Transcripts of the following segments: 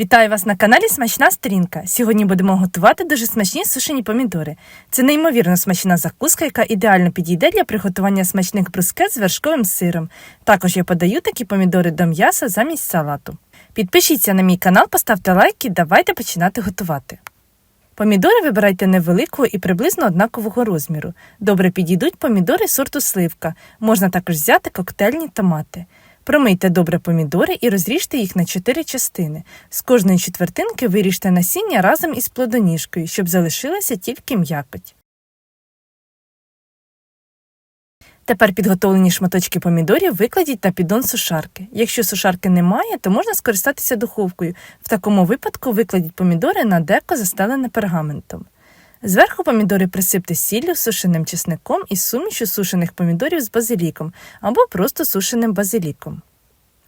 Вітаю вас на каналі Смачна Сторінка. Сьогодні будемо готувати дуже смачні сушені помідори. Це неймовірно смачна закуска, яка ідеально підійде для приготування смачних брускет з вершковим сиром. Також я подаю такі помідори до м'яса замість салату. Підпишіться на мій канал, поставте лайк і давайте починати готувати. Помідори вибирайте невеликого і приблизно однакового розміру. Добре підійдуть помідори сорту сливка. Можна також взяти коктейльні томати. Промийте добре помідори і розріжте їх на 4 частини. З кожної четвертинки виріжте насіння разом із плодоніжкою, щоб залишилася тільки м'якоть. Тепер підготовлені шматочки помідорів викладіть на піддон сушарки. Якщо сушарки немає, то можна скористатися духовкою. В такому випадку викладіть помідори на деко, застелене пергаментом. Зверху помідори присипте сіллю, сушеним чесником і сумішю сушених помідорів з базиліком або просто сушеним базиліком.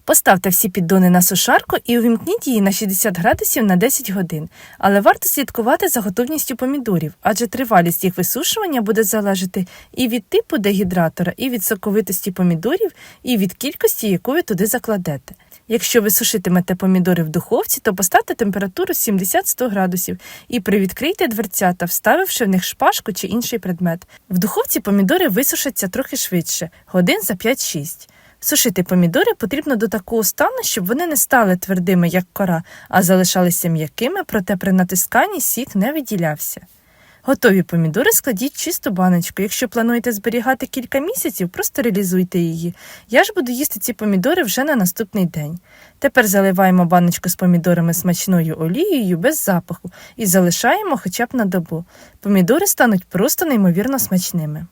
Поставте всі піддони на сушарку і увімкніть її на 60 градусів на 10 годин, але варто слідкувати за готовністю помідорів, адже тривалість їх висушування буде залежати і від типу дегідратора, і від соковитості помідорів, і від кількості, яку ви туди закладете. Якщо ви сушитимете помідори в духовці, то поставте температуру 70-100 градусів і привідкрийте дверцята, вставивши в них шпажку чи інший предмет. В духовці помідори висушаться трохи швидше, годин за 5-6. Сушити помідори потрібно до такого стану, щоб вони не стали твердими, як кора, а залишалися м'якими, проте при натисканні сік не виділявся. Готові помідори складіть чисту баночку. Якщо плануєте зберігати кілька місяців, простерилізуйте її. Я ж буду їсти ці помідори вже на наступний день. Тепер заливаємо баночку з помідорами смачною олією без запаху і залишаємо хоча б на добу. Помідори стануть просто неймовірно смачними.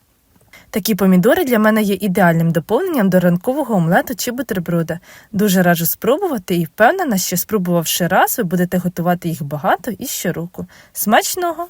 Такі помідори для мене є ідеальним доповненням до ранкового омлету чи бутерброда. Дуже раджу спробувати і впевнена, що спробувавши раз, ви будете готувати їх багато і щороку. Смачного!